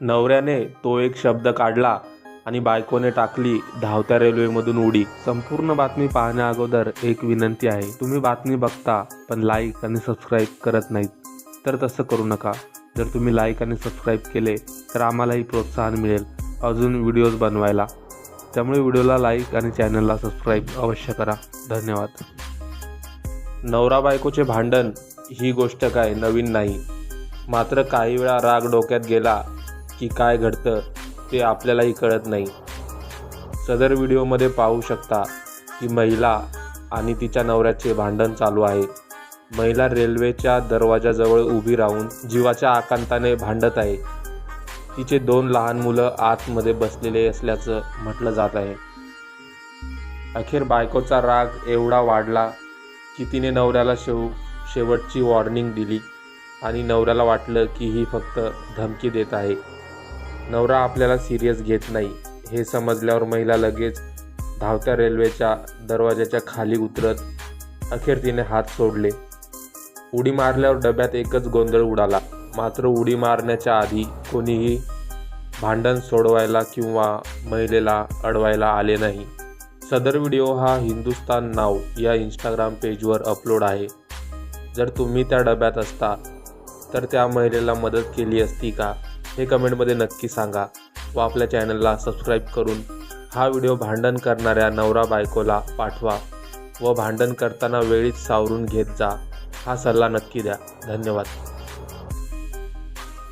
नवऱ्याने तो एक शब्द काढला आणि बायकोने टाकली धावत्या रेल्वेमधून उडी. संपूर्ण बातमी पाहण्या अगोदर एक विनंती आहे तुम्ही बातमी बघता पण लाईक आणि सबस्क्राईब करत नाहीत तर तसं करू नका. जर तुम्ही लाईक आणि सबस्क्राईब केले तर आम्हालाही प्रोत्साहन मिळेल अजून व्हिडिओज बनवायला. त्यामुळे व्हिडिओला लाईक आणि चॅनलला सबस्क्राईब अवश्य करा. धन्यवाद. नवरा बायकोचे भांडण ही गोष्ट काय नवीन नाही. मात्र काही वेळा राग डोक्यात गेला की काय घडतं ते आपल्यालाही कळत नाही. सदर व्हिडिओमध्ये पाहू शकता की महिला आणि तिच्या नवऱ्याचे भांडण चालू आहे. महिला रेल्वेच्या दरवाजाजवळ उभी राहून जीवाच्या आकांताने भांडत आहे. तिचे दोन लहान मुलं आतमध्ये बसलेले असल्याचं म्हटलं जात आहे. अखेर बायकोचा राग एवढा वाढला की तिने नवऱ्याला शेव शेवटची वॉर्निंग दिली आणि नवऱ्याला वाटलं की ही फक्त धमकी देत आहे. नवरा आपल्याला सिरियस घेत नाही. हे समजल्यावर महिला लगेच धावत्या रेल्वेच्या दरवाजाच्या खाली उतरत अखेर तिने हात सोडले. उडी मारल्यावर डब्यात एकच गोंधळ उडाला. मात्र उडी मारण्याच्या आधी कोणीही भांडण सोडवायला किंवा महिलेला अडवायला आले नाही. सदर व्हिडिओ हा हिंदुस्तान नाव या इंस्टाग्राम पेजवर अपलोड आहे. जर तुम्ही त्या डब्यात असता तर त्या महिलेला मदत केली असती का? हे कमेंटमध्ये नक्की सांगा व आपल्या चॅनलला सबस्क्राईब करून हा व्हिडिओ भांडण करणाऱ्या नवरा बायकोला पाठवा व भांडण करताना वेळीच सावरून घेत जा. हा सल्ला नक्की द्या. धन्यवाद.